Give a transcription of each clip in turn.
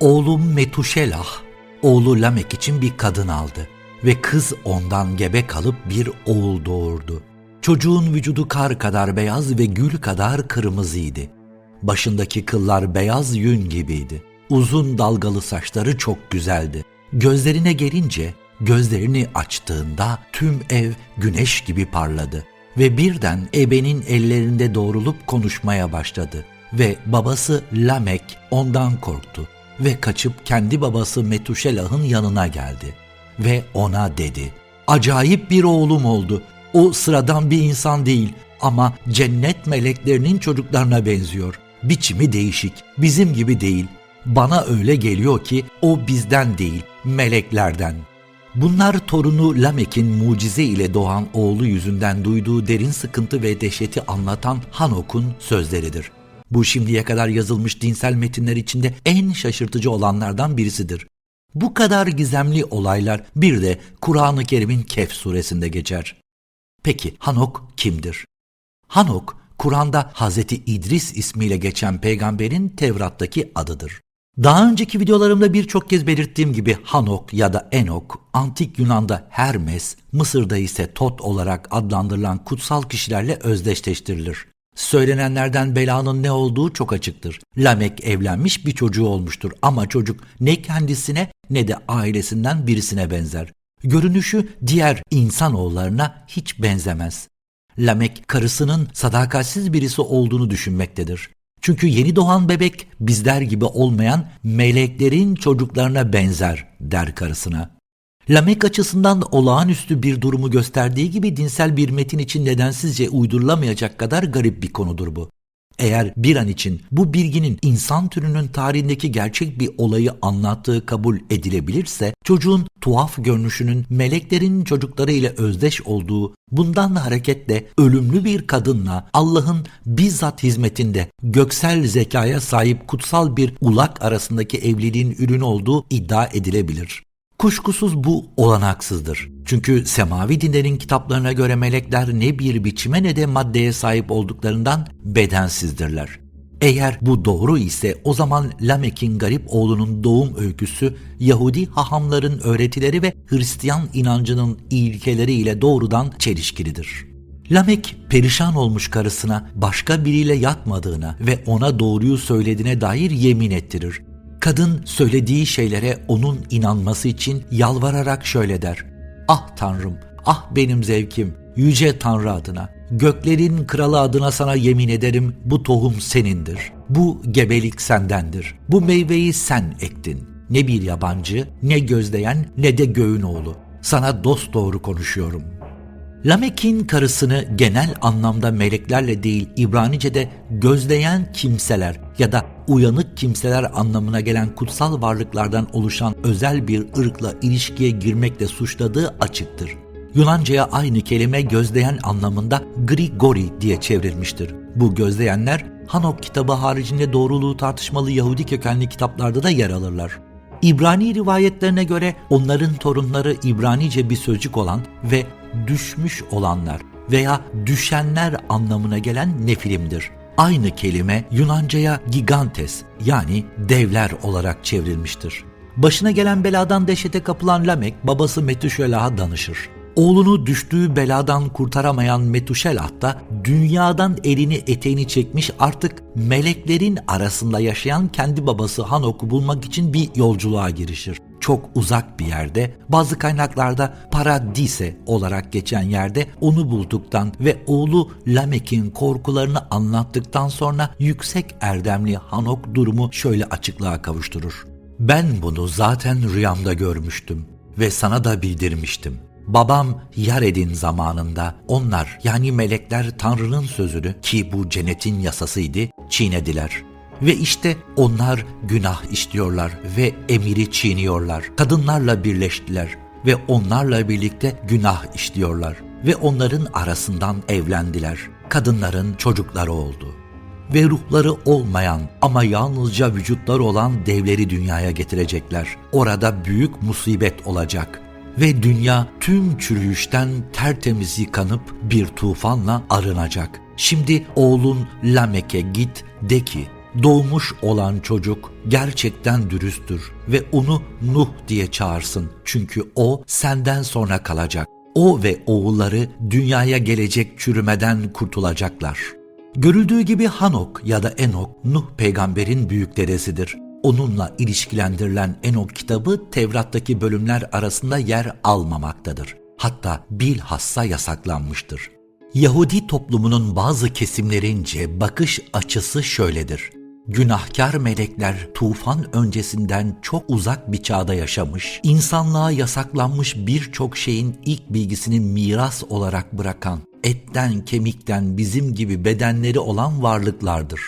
Oğlum Metuşelah, oğlu Lamek için bir kadın aldı ve kız ondan gebe kalıp bir oğul doğurdu. Çocuğun vücudu kar kadar beyaz ve gül kadar kırmızıydı. Başındaki kıllar beyaz yün gibiydi. Uzun dalgalı saçları çok güzeldi. Gözlerine gelince gözlerini açtığında tüm ev güneş gibi parladı ve birden ebenin ellerinde doğrulup konuşmaya başladı ve babası Lamek ondan korktu ve kaçıp kendi babası Metuşelah'ın yanına geldi ve ona dedi: "Acayip bir oğlum oldu. O sıradan bir insan değil ama cennet meleklerinin çocuklarına benziyor. Biçimi değişik, bizim gibi değil. Bana öyle geliyor ki o bizden değil, meleklerden." Bunlar torunu Lamek'in mucize ile doğan oğlu yüzünden duyduğu derin sıkıntı ve dehşeti anlatan Hanok'un sözleridir. Bu şimdiye kadar yazılmış dinsel metinler içinde en şaşırtıcı olanlardan birisidir. Bu kadar gizemli olaylar bir de Kur'an-ı Kerim'in Kehf suresinde geçer. Peki Hanok kimdir? Hanok, Kur'an'da Hazreti İdris ismiyle geçen peygamberin Tevrat'taki adıdır. Daha önceki videolarımda birçok kez belirttiğim gibi Hanok ya da Enok, antik Yunan'da Hermes, Mısır'da ise Tot olarak adlandırılan kutsal kişilerle özdeşleştirilir. Söylenenlerden belanın ne olduğu çok açıktır. Lamek evlenmiş bir çocuğu olmuştur ama çocuk ne kendisine ne de ailesinden birisine benzer. Görünüşü diğer insanoğullarına hiç benzemez. Lamek karısının sadakatsiz birisi olduğunu düşünmektedir. Çünkü yeni doğan bebek bizler gibi olmayan meleklerin çocuklarına benzer der karısına. Lamek açısından olağanüstü bir durumu gösterdiği gibi dinsel bir metin için nedensizce uydurulamayacak kadar garip bir konudur bu. Eğer bir an için bu bilginin insan türünün tarihindeki gerçek bir olayı anlattığı kabul edilebilirse, çocuğun tuhaf görünüşünün meleklerin çocukları ile özdeş olduğu, bundan hareketle ölümlü bir kadınla Allah'ın bizzat hizmetinde göksel zekaya sahip kutsal bir ulak arasındaki evliliğin ürünü olduğu iddia edilebilir. Kuşkusuz bu olanaksızdır. Çünkü semavi dinlerin kitaplarına göre melekler ne bir biçime ne de maddeye sahip olduklarından bedensizdirler. Eğer bu doğru ise o zaman Lamek'in garip oğlunun doğum öyküsü Yahudi hahamların öğretileri ve Hristiyan inancının ilkeleriyle doğrudan çelişkilidir. Lamek perişan olmuş karısına başka biriyle yatmadığına ve ona doğruyu söylediğine dair yemin ettirir. Kadın söylediği şeylere onun inanması için yalvararak şöyle der. Ah Tanrım, ah benim zevkim, yüce Tanrı adına, göklerin kralı adına sana yemin ederim bu tohum senindir. Bu gebelik sendendir. Bu meyveyi sen ektin. Ne bir yabancı, ne gözleyen, ne de göğün oğlu. Sana dost doğru konuşuyorum. Lamek'in karısını genel anlamda meleklerle değil İbranice'de gözleyen kimseler ya da uyanık kimseler anlamına gelen kutsal varlıklardan oluşan özel bir ırkla ilişkiye girmekle suçladığı açıktır. Yunanca'ya aynı kelime gözleyen anlamında Grigori diye çevrilmiştir. Bu gözleyenler Hanok kitabı haricinde doğruluğu tartışmalı Yahudi kökenli kitaplarda da yer alırlar. İbrani rivayetlerine göre onların torunları İbranice bir sözcük olan ve düşmüş olanlar veya düşenler anlamına gelen nefilimdir. Aynı kelime Yunanca'ya gigantes yani devler olarak çevrilmiştir. Başına gelen beladan dehşete kapılan Lamek babası Metuşelah'a danışır. Oğlunu düştüğü beladan kurtaramayan Metuşelah da dünyadan elini eteğini çekmiş artık meleklerin arasında yaşayan kendi babası Hanok'u bulmak için bir yolculuğa girişir. Çok uzak bir yerde, bazı kaynaklarda Paradise olarak geçen yerde onu bulduktan ve oğlu Lamek'in korkularını anlattıktan sonra yüksek erdemli Hanok durumu şöyle açıklığa kavuşturur. Ben bunu zaten rüyamda görmüştüm ve sana da bildirmiştim. Babam Yared'in zamanında onlar yani melekler Tanrı'nın sözünü ki bu cennetin yasasıydı çiğnediler. Ve işte onlar günah işliyorlar ve emiri çiğniyorlar. Kadınlarla birleştiler ve onlarla birlikte günah işliyorlar ve onların arasından evlendiler. Kadınların çocukları oldu ve ruhları olmayan ama yalnızca vücutları olan devleri dünyaya getirecekler. Orada büyük musibet olacak ve dünya tüm çürüyüşten tertemiz yıkanıp bir tufanla arınacak. Şimdi oğlun Lamek'e git de ki Doğmuş olan çocuk gerçekten dürüsttür ve onu Nuh diye çağırsın. Çünkü o senden sonra kalacak. O ve oğulları dünyaya gelecek çürümeden kurtulacaklar. Görüldüğü gibi Hanok ya da Enok, Nuh peygamberin büyük dedesidir. Onunla ilişkilendirilen Enok kitabı Tevrat'taki bölümler arasında yer almamaktadır. Hatta bilhassa yasaklanmıştır. Yahudi toplumunun bazı kesimlerince bakış açısı şöyledir. Günahkar melekler tufan öncesinden çok uzak bir çağda yaşamış, insanlığa yasaklanmış birçok şeyin ilk bilgisini miras olarak bırakan, etten kemikten bizim gibi bedenleri olan varlıklardır.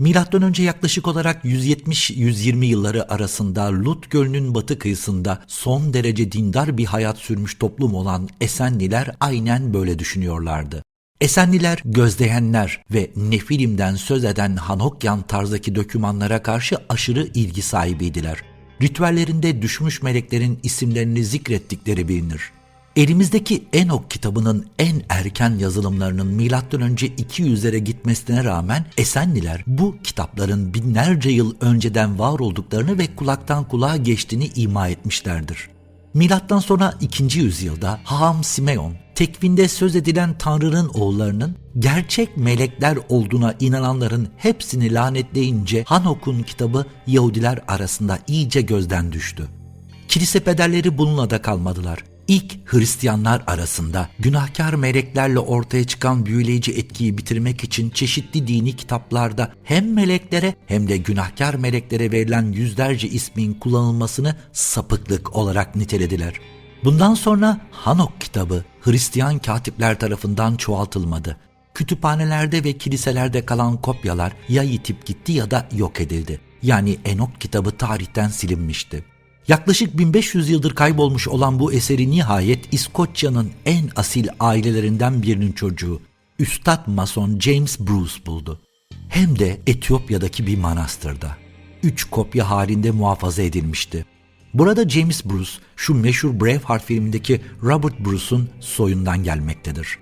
Milattan önce yaklaşık olarak 170-120 yılları arasında Lut Gölü'nün batı kıyısında son derece dindar bir hayat sürmüş toplum olan Esenliler aynen böyle düşünüyorlardı. Esenliler, gözleyenler ve Nefilim'den söz eden Hanokyan tarzdaki dokümanlara karşı aşırı ilgi sahibiydiler. Ritüellerinde düşmüş meleklerin isimlerini zikrettikleri bilinir. Elimizdeki Enok kitabının en erken yazılımlarının önce 200'lere gitmesine rağmen Esenliler bu kitapların binlerce yıl önceden var olduklarını ve kulaktan kulağa geçtiğini ima etmişlerdir. Milattan sonra 2. yüzyılda Haham Simeon, tekvinde söz edilen Tanrı'nın oğullarının gerçek melekler olduğuna inananların hepsini lanetleyince Hanok'un kitabı Yahudiler arasında iyice gözden düştü. Kilise pederleri bununla da kalmadılar. İlk Hristiyanlar arasında günahkar meleklerle ortaya çıkan büyüleyici etkiyi bitirmek için çeşitli dini kitaplarda hem meleklere hem de günahkar meleklere verilen yüzlerce ismin kullanılmasını sapıklık olarak nitelediler. Bundan sonra Hanok kitabı Hristiyan katipler tarafından çoğaltılmadı. Kütüphanelerde ve kiliselerde kalan kopyalar ya yitip gitti ya da yok edildi. Yani Enok kitabı tarihten silinmişti. Yaklaşık 1500 yıldır kaybolmuş olan bu eseri nihayet İskoçya'nın en asil ailelerinden birinin çocuğu, Üstad Mason James Bruce buldu. Hem de Etiyopya'daki bir manastırda. Üç kopya halinde muhafaza edilmişti. Burada James Bruce, şu meşhur Braveheart filmindeki Robert Bruce'un soyundan gelmektedir.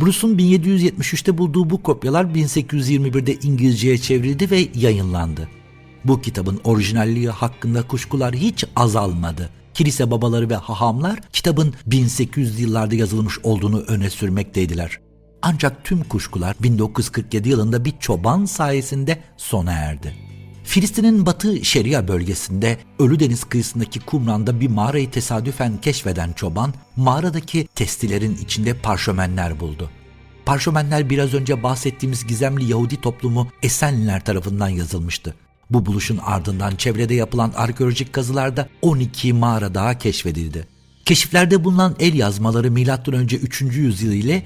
Bruce'un 1773'te bulduğu bu kopyalar 1821'de İngilizceye çevrildi ve yayınlandı. Bu kitabın orijinalliği hakkında kuşkular hiç azalmadı. Kilise babaları ve hahamlar kitabın 1800 yıllarda yazılmış olduğunu öne sürmekteydiler. Ancak tüm kuşkular 1947 yılında bir çoban sayesinde sona erdi. Filistin'in batı Şeria bölgesinde Ölüdeniz kıyısındaki kumranda bir mağarayı tesadüfen keşfeden çoban, mağaradaki testilerin içinde parşömenler buldu. Parşömenler biraz önce bahsettiğimiz gizemli Yahudi toplumu Esenliler tarafından yazılmıştı. Bu buluşun ardından çevrede yapılan arkeolojik kazılarda 12 mağara daha keşfedildi. Keşiflerde bulunan el yazmaları önce 3. yüzyıl ile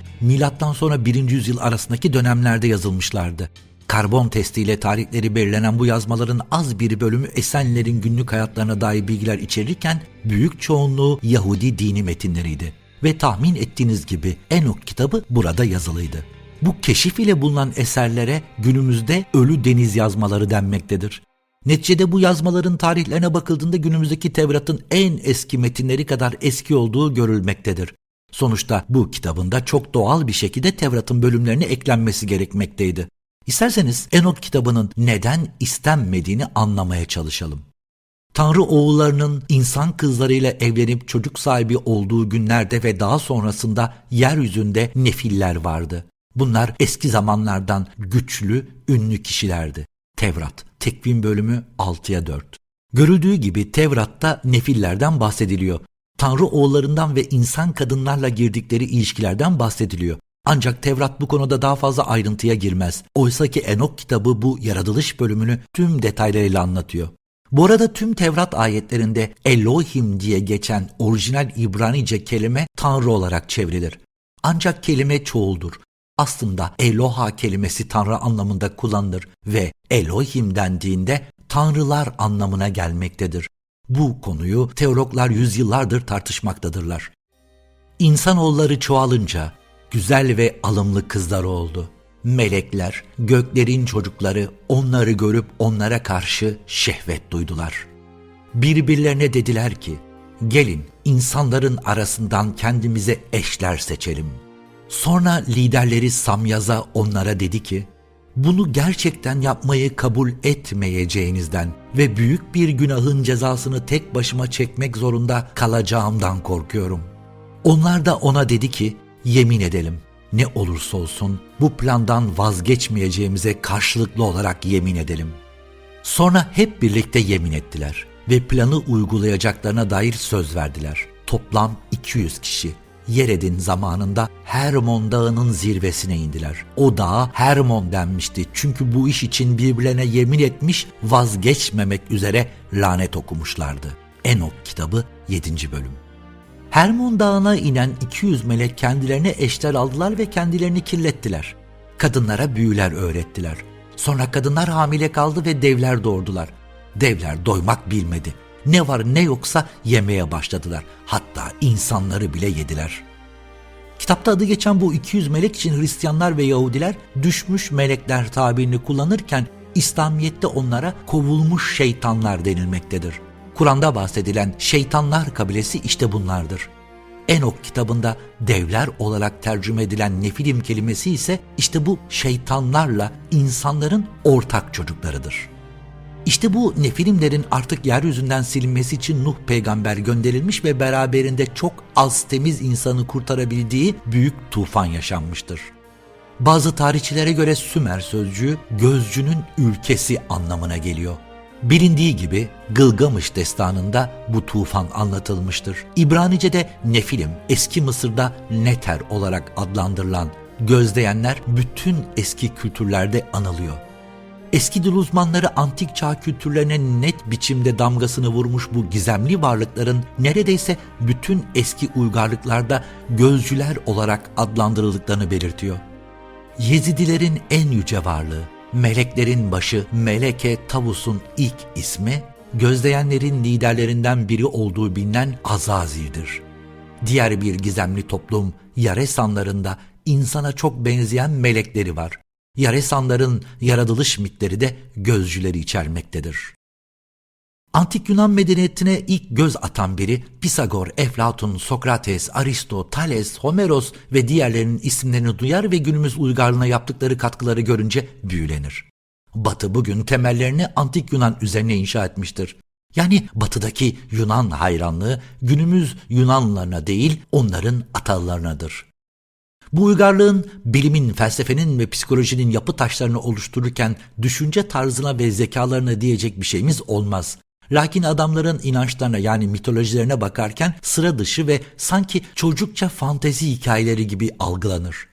sonra 1. yüzyıl arasındaki dönemlerde yazılmışlardı. Karbon testiyle tarihleri belirlenen bu yazmaların az bir bölümü Esenlilerin günlük hayatlarına dair bilgiler içerirken büyük çoğunluğu Yahudi dini metinleriydi. Ve tahmin ettiğiniz gibi Enok kitabı burada yazılıydı. Bu keşif ile bulunan eserlere günümüzde ölü deniz yazmaları denmektedir. Neticede bu yazmaların tarihlerine bakıldığında günümüzdeki Tevrat'ın en eski metinleri kadar eski olduğu görülmektedir. Sonuçta bu kitabında çok doğal bir şekilde Tevrat'ın bölümlerine eklenmesi gerekmekteydi. İsterseniz Enok kitabının neden istenmediğini anlamaya çalışalım. Tanrı oğullarının insan kızlarıyla evlenip çocuk sahibi olduğu günlerde ve daha sonrasında yeryüzünde nefiller vardı. Bunlar eski zamanlardan güçlü, ünlü kişilerdi. Tevrat, Tekvim bölümü 6'ya 4. Görüldüğü gibi Tevrat'ta nefillerden bahsediliyor. Tanrı oğullarından ve insan kadınlarla girdikleri ilişkilerden bahsediliyor. Ancak Tevrat bu konuda daha fazla ayrıntıya girmez. Oysa ki Enok kitabı bu yaratılış bölümünü tüm detaylarıyla anlatıyor. Bu arada tüm Tevrat ayetlerinde Elohim diye geçen orijinal İbranice kelime Tanrı olarak çevrilir. Ancak kelime çoğuldur. Aslında Eloha kelimesi Tanrı anlamında kullanılır ve Elohim dendiğinde Tanrılar anlamına gelmektedir. Bu konuyu teologlar yüzyıllardır tartışmaktadırlar. İnsanoğulları çoğalınca güzel ve alımlı kızlar oldu. Melekler, göklerin çocukları onları görüp onlara karşı şehvet duydular. Birbirlerine dediler ki, gelin insanların arasından kendimize eşler seçelim. Sonra liderleri Samyaz'a onlara dedi ki, Bunu gerçekten yapmayı kabul etmeyeceğinizden ve büyük bir günahın cezasını tek başıma çekmek zorunda kalacağımdan korkuyorum. Onlar da ona dedi ki, yemin edelim ne olursa olsun bu plandan vazgeçmeyeceğimize karşılıklı olarak yemin edelim. Sonra hep birlikte yemin ettiler ve planı uygulayacaklarına dair söz verdiler. Toplam 200 kişi. Yered'in zamanında Hermon Dağı'nın zirvesine indiler. O dağa Hermon denmişti çünkü bu iş için birbirlerine yemin etmiş vazgeçmemek üzere lanet okumuşlardı. Enok kitabı 7. bölüm. Hermon Dağı'na inen 200 melek kendilerine eşler aldılar ve kendilerini kirlettiler. Kadınlara büyüler öğrettiler. Sonra kadınlar hamile kaldı ve devler doğurdular. Devler doymak bilmedi. Ne var ne yoksa yemeye başladılar. Hatta insanları bile yediler. Kitapta adı geçen bu 200 melek için Hristiyanlar ve Yahudiler düşmüş melekler tabirini kullanırken İslamiyet'te onlara kovulmuş şeytanlar denilmektedir. Kur'an'da bahsedilen şeytanlar kabilesi işte bunlardır. Enok kitabında devler olarak tercüme edilen nefilim kelimesi ise işte bu şeytanlarla insanların ortak çocuklarıdır. İşte bu nefilimlerin artık yeryüzünden silinmesi için Nuh peygamber gönderilmiş ve beraberinde çok az temiz insanı kurtarabildiği büyük tufan yaşanmıştır. Bazı tarihçilere göre Sümer sözcüğü gözcünün ülkesi anlamına geliyor. Bilindiği gibi Gılgamış destanında bu tufan anlatılmıştır. İbranice'de Nefilim, eski Mısır'da Neter olarak adlandırılan gözleyenler bütün eski kültürlerde anılıyor. Eski dil uzmanları antik çağ kültürlerine net biçimde damgasını vurmuş bu gizemli varlıkların neredeyse bütün eski uygarlıklarda gözcüler olarak adlandırıldıklarını belirtiyor. Yezidilerin en yüce varlığı, meleklerin başı Meleke Tavus'un ilk ismi, gözleyenlerin liderlerinden biri olduğu bilinen Azazil'dir. Diğer bir gizemli toplum Yaresanlarında insana çok benzeyen melekleri var. Yaresanların yaratılış mitleri de gözcüleri içermektedir. Antik Yunan medeniyetine ilk göz atan biri Pisagor, Eflatun, Sokrates, Aristo, Thales, Homeros ve diğerlerinin isimlerini duyar ve günümüz uygarlığına yaptıkları katkıları görünce büyülenir. Batı bugün temellerini Antik Yunan üzerine inşa etmiştir. Yani batıdaki Yunan hayranlığı günümüz Yunanlılarına değil onların atalarınadır. Bu uygarlığın bilimin, felsefenin ve psikolojinin yapı taşlarını oluştururken düşünce tarzına ve zekalarına diyecek bir şeyimiz olmaz. Lakin adamların inançlarına yani mitolojilerine bakarken sıra dışı ve sanki çocukça fantezi hikayeleri gibi algılanır.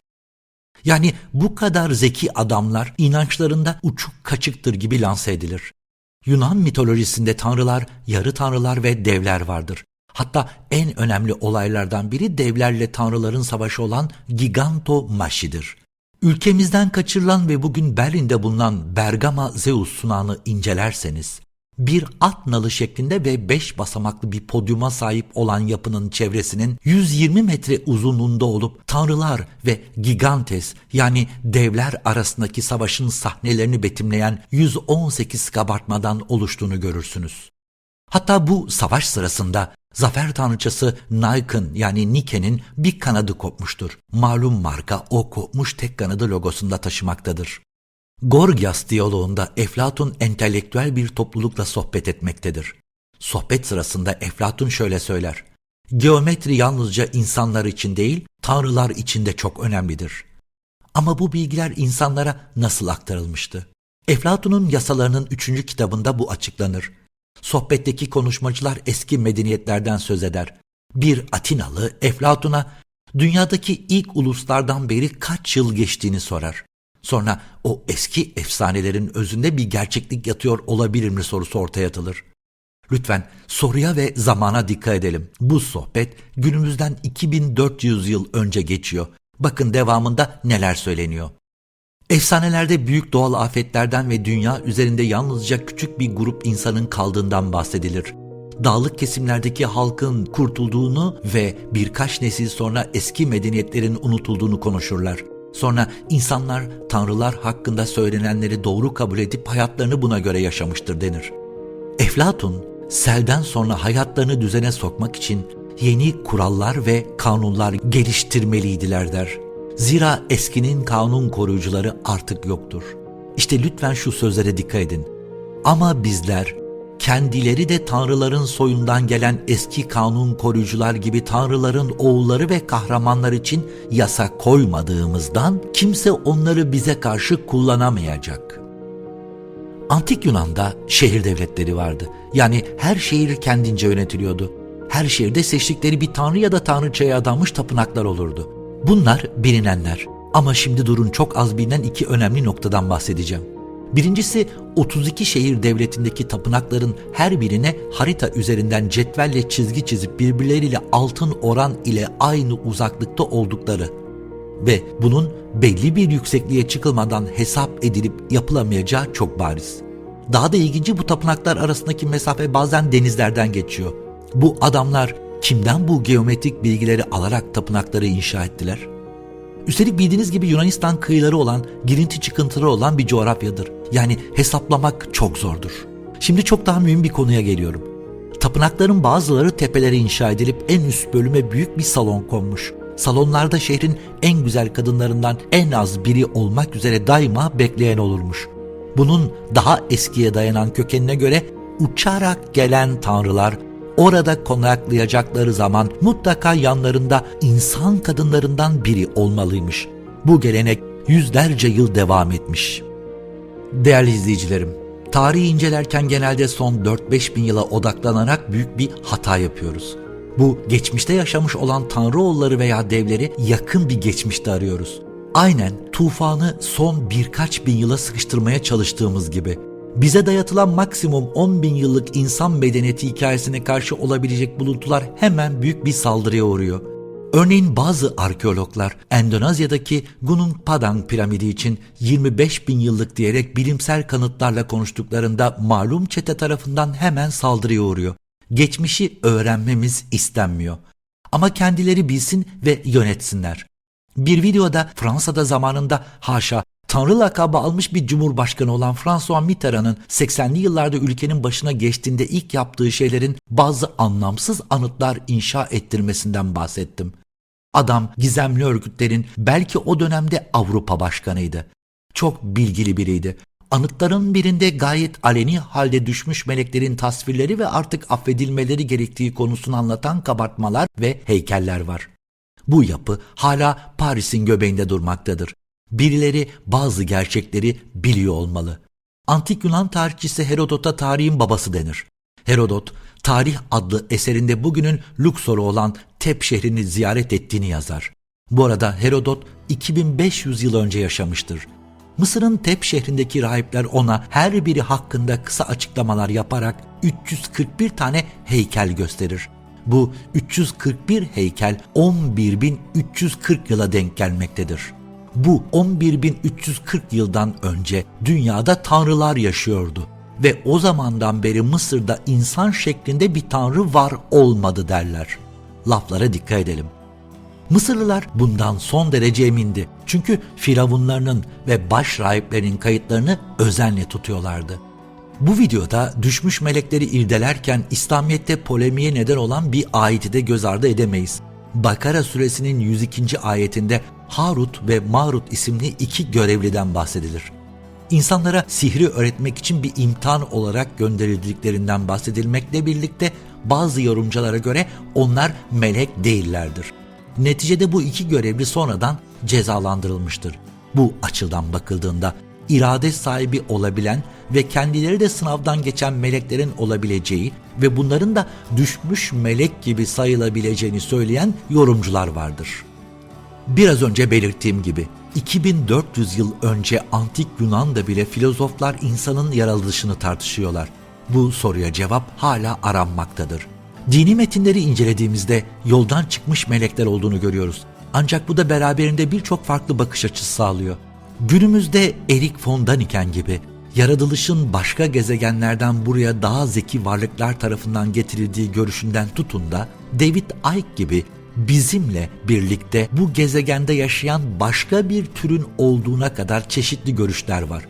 Yani bu kadar zeki adamlar inançlarında uçuk kaçıktır gibi lanse edilir. Yunan mitolojisinde tanrılar, yarı tanrılar ve devler vardır. Hatta en önemli olaylardan biri devlerle tanrıların savaşı olan Giganto Maşi'dir. Ülkemizden kaçırılan ve bugün Berlin'de bulunan Bergama Zeus sunağını incelerseniz, bir at nalı şeklinde ve beş basamaklı bir podyuma sahip olan yapının çevresinin 120 metre uzunluğunda olup tanrılar ve gigantes yani devler arasındaki savaşın sahnelerini betimleyen 118 kabartmadan oluştuğunu görürsünüz. Hatta bu savaş sırasında zafer tanrıçası Nike'ın yani Nike'nin bir kanadı kopmuştur. Malum marka o kopmuş tek kanadı logosunda taşımaktadır. Gorgias diyaloğunda Eflatun entelektüel bir toplulukla sohbet etmektedir. Sohbet sırasında Eflatun şöyle söyler. Geometri yalnızca insanlar için değil, tanrılar için de çok önemlidir. Ama bu bilgiler insanlara nasıl aktarılmıştı? Eflatun'un yasalarının üçüncü kitabında bu açıklanır. Sohbetteki konuşmacılar eski medeniyetlerden söz eder. Bir Atinalı Eflatun'a dünyadaki ilk uluslardan beri kaç yıl geçtiğini sorar. Sonra o eski efsanelerin özünde bir gerçeklik yatıyor olabilir mi sorusu ortaya atılır. Lütfen soruya ve zamana dikkat edelim. Bu sohbet günümüzden 2400 yıl önce geçiyor. Bakın devamında neler söyleniyor. Efsanelerde büyük doğal afetlerden ve dünya üzerinde yalnızca küçük bir grup insanın kaldığından bahsedilir. Dağlık kesimlerdeki halkın kurtulduğunu ve birkaç nesil sonra eski medeniyetlerin unutulduğunu konuşurlar. Sonra insanlar tanrılar hakkında söylenenleri doğru kabul edip hayatlarını buna göre yaşamıştır denir. Eflatun, selden sonra hayatlarını düzene sokmak için yeni kurallar ve kanunlar geliştirmeliydiler der. Zira eskinin kanun koruyucuları artık yoktur. İşte lütfen şu sözlere dikkat edin. Ama bizler kendileri de tanrıların soyundan gelen eski kanun koruyucular gibi tanrıların oğulları ve kahramanlar için yasa koymadığımızdan kimse onları bize karşı kullanamayacak. Antik Yunan'da şehir devletleri vardı. Yani her şehir kendince yönetiliyordu. Her şehirde seçtikleri bir tanrı ya da tanrıçaya adanmış tapınaklar olurdu. Bunlar bilinenler. Ama şimdi durun çok az bilinen iki önemli noktadan bahsedeceğim. Birincisi 32 şehir devletindeki tapınakların her birine harita üzerinden cetvelle çizgi çizip birbirleriyle altın oran ile aynı uzaklıkta oldukları ve bunun belli bir yüksekliğe çıkılmadan hesap edilip yapılamayacağı çok bariz. Daha da ilginci bu tapınaklar arasındaki mesafe bazen denizlerden geçiyor. Bu adamlar kimden bu geometrik bilgileri alarak tapınakları inşa ettiler? Üstelik bildiğiniz gibi Yunanistan kıyıları olan, girinti çıkıntıları olan bir coğrafyadır. Yani hesaplamak çok zordur. Şimdi çok daha mühim bir konuya geliyorum. Tapınakların bazıları tepelere inşa edilip en üst bölüme büyük bir salon konmuş. Salonlarda şehrin en güzel kadınlarından en az biri olmak üzere daima bekleyen olurmuş. Bunun daha eskiye dayanan kökenine göre uçarak gelen tanrılar orada konaklayacakları zaman mutlaka yanlarında insan kadınlarından biri olmalıymış. Bu gelenek yüzlerce yıl devam etmiş. Değerli izleyicilerim, tarihi incelerken genelde son 4-5 bin yıla odaklanarak büyük bir hata yapıyoruz. Bu geçmişte yaşamış olan tanrıoğulları veya devleri yakın bir geçmişte arıyoruz. Aynen tufanı son birkaç bin yıla sıkıştırmaya çalıştığımız gibi. Bize dayatılan maksimum 10 bin yıllık insan medeniyeti hikayesine karşı olabilecek buluntular hemen büyük bir saldırıya uğruyor. Örneğin bazı arkeologlar Endonezya'daki Gunung Padang piramidi için 25 bin yıllık diyerek bilimsel kanıtlarla konuştuklarında malum çete tarafından hemen saldırıya uğruyor. Geçmişi öğrenmemiz istenmiyor. Ama kendileri bilsin ve yönetsinler. Bir videoda Fransa'da zamanında haşa Tanrı lakabı almış bir cumhurbaşkanı olan François Mitterrand'ın 80'li yıllarda ülkenin başına geçtiğinde ilk yaptığı şeylerin bazı anlamsız anıtlar inşa ettirmesinden bahsettim. Adam gizemli örgütlerin belki o dönemde Avrupa başkanıydı. Çok bilgili biriydi. Anıtların birinde gayet aleni halde düşmüş meleklerin tasvirleri ve artık affedilmeleri gerektiği konusunu anlatan kabartmalar ve heykeller var. Bu yapı hala Paris'in göbeğinde durmaktadır. Birileri bazı gerçekleri biliyor olmalı. Antik Yunan tarihçisi Herodot'a tarihin babası denir. Herodot, Tarih adlı eserinde bugünün Luxor'u olan Tep şehrini ziyaret ettiğini yazar. Bu arada Herodot 2500 yıl önce yaşamıştır. Mısır'ın Tep şehrindeki rahipler ona her biri hakkında kısa açıklamalar yaparak 341 tane heykel gösterir. Bu 341 heykel 11.340 yıla denk gelmektedir. Bu 11.340 yıldan önce dünyada tanrılar yaşıyordu ve o zamandan beri Mısır'da insan şeklinde bir tanrı var olmadı derler. Laflara dikkat edelim. Mısırlılar bundan son derece emindi. Çünkü firavunlarının ve baş rahiplerinin kayıtlarını özenle tutuyorlardı. Bu videoda düşmüş melekleri irdelerken İslamiyet'te polemiğe neden olan bir ayeti de göz ardı edemeyiz. Bakara suresinin 102. ayetinde Harut ve Marut isimli iki görevliden bahsedilir. İnsanlara sihri öğretmek için bir imtihan olarak gönderildiklerinden bahsedilmekle birlikte bazı yorumculara göre onlar melek değillerdir. Neticede bu iki görevli sonradan cezalandırılmıştır. Bu açıdan bakıldığında irade sahibi olabilen ve kendileri de sınavdan geçen meleklerin olabileceği ve bunların da düşmüş melek gibi sayılabileceğini söyleyen yorumcular vardır. Biraz önce belirttiğim gibi 2400 yıl önce antik Yunan'da bile filozoflar insanın yaratılışını tartışıyorlar. Bu soruya cevap hala aranmaktadır. Dini metinleri incelediğimizde yoldan çıkmış melekler olduğunu görüyoruz. Ancak bu da beraberinde birçok farklı bakış açısı sağlıyor. Günümüzde Erik von Daniken gibi yaratılışın başka gezegenlerden buraya daha zeki varlıklar tarafından getirildiği görüşünden tutun da David Icke gibi bizimle birlikte bu gezegende yaşayan başka bir türün olduğuna kadar çeşitli görüşler var.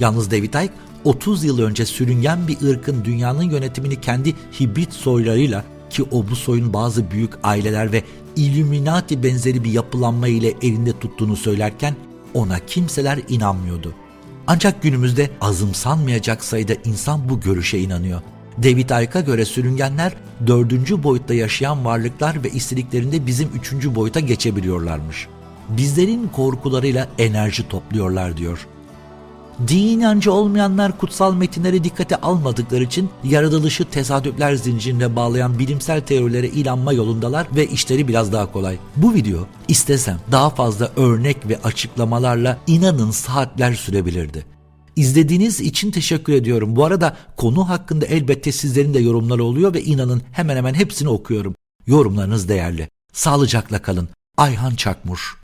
Yalnız David Icke 30 yıl önce sürüngen bir ırkın dünyanın yönetimini kendi hibrit soylarıyla ki o bu soyun bazı büyük aileler ve Illuminati benzeri bir yapılanma ile elinde tuttuğunu söylerken ona kimseler inanmıyordu. Ancak günümüzde azımsanmayacak sayıda insan bu görüşe inanıyor. David Icke'a göre sürüngenler dördüncü boyutta yaşayan varlıklar ve istediklerinde bizim üçüncü boyuta geçebiliyorlarmış. Bizlerin korkularıyla enerji topluyorlar diyor. Din inancı olmayanlar kutsal metinleri dikkate almadıkları için yaratılışı tesadüfler zincirine bağlayan bilimsel teorilere inanma yolundalar ve işleri biraz daha kolay. Bu video istesem daha fazla örnek ve açıklamalarla inanın saatler sürebilirdi. İzlediğiniz için teşekkür ediyorum. Bu arada konu hakkında elbette sizlerin de yorumları oluyor ve inanın hemen hemen hepsini okuyorum. Yorumlarınız değerli. Sağlıcakla kalın. Ayhan Çakmur